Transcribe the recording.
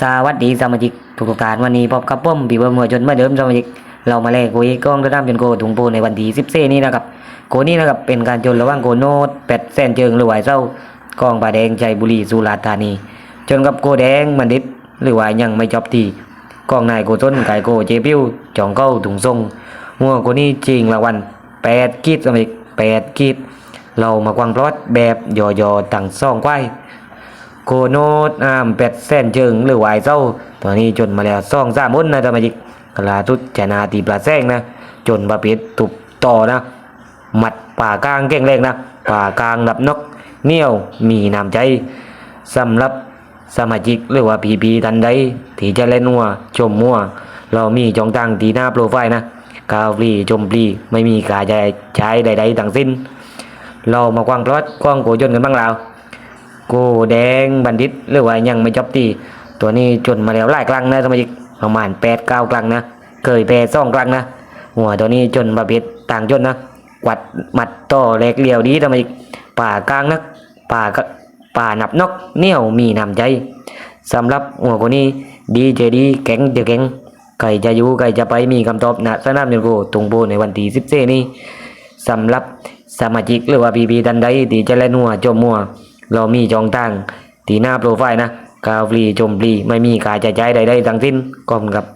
สวัสดีสมาชิกทุกๆท่านวันนี้พบกับผมปีเบิร์มหัวจนเมื่อเดิมสมาชิกเรามาแลกคุยกล้องระดับจนโกถุงโปในวันที่สิบเซนี้นะครับโกนี้นะครับเป็นการจนระหว่างโกโนดเป็ดแสนเจิงหรือหวายเศร้ากองปลาแดงใจบุรีสุราษฎร์ธานี จนกับโกแดงมันดิบหรือว่ายังไม่จบทีกองนายโกต้นไก่โกเจพิวจองเก้าถุงทรงหัวโกนี้จริงละวันแปดกีดสมาชิกแปดกีดเรามากวางพลอดแบบยอๆตั้งซ่องไว้ โคโนดอามเป็ดแสนเจิงหรือวายเศร้าตัวนี้จนมาแล้วซ่องสามมุนนะธรรมจิกกลาทุดชนะตีปลาแซงนะ จนประเภทตุบต่อนะหมัดป่ากลางเก่งแรงนะป่ากลางนับนกเหนียวมีน้ำใจสำหรับสมาชิกหรือว่าพีพีทันใดที่จะเล่นมัวชมมัวเรามีจองตังตีหน้าโปรไฟล์นะกาวฟรีชมฟรีไม่มีกาใช้ใช้ใดๆทั้งสิ้น เรามากว้างพลอดกว้างโกจนกันบ้างแล้ว กูแดงบัณฑิตหรือว่ายังไม่จบตีตัวนี้จนมาแล้วหลายครั้งนะสมาชิกประมาณแปดเก้าครั้งนะเคยแพ้สองครั้งนะหัวตัวนี้จนประเภทต่างจนนะกวัดหมัดต่อแหลกเหลียวดีสมาชิกป่ากลางนะป่าก็ป่านับนกเหนี่ยวมีน้ำใจสำหรับหัวคนนี้ดีเจดีแข็งเจอแข็งใครจะอยู่ใครจะไปมีคำตอบนะสนามยนโกตรงโบในวันที่สิบเซนี้สำหรับสมาชิกหรือว่าพีพีทันใดที่จะเล่นหัวจมมัว เรามีจองตั้งตีหน้าโปรไฟล์นะกาฟรีจมฟรีไม่มีการจ่ายจ่ายใดๆทั้งสิ้นก็ครับ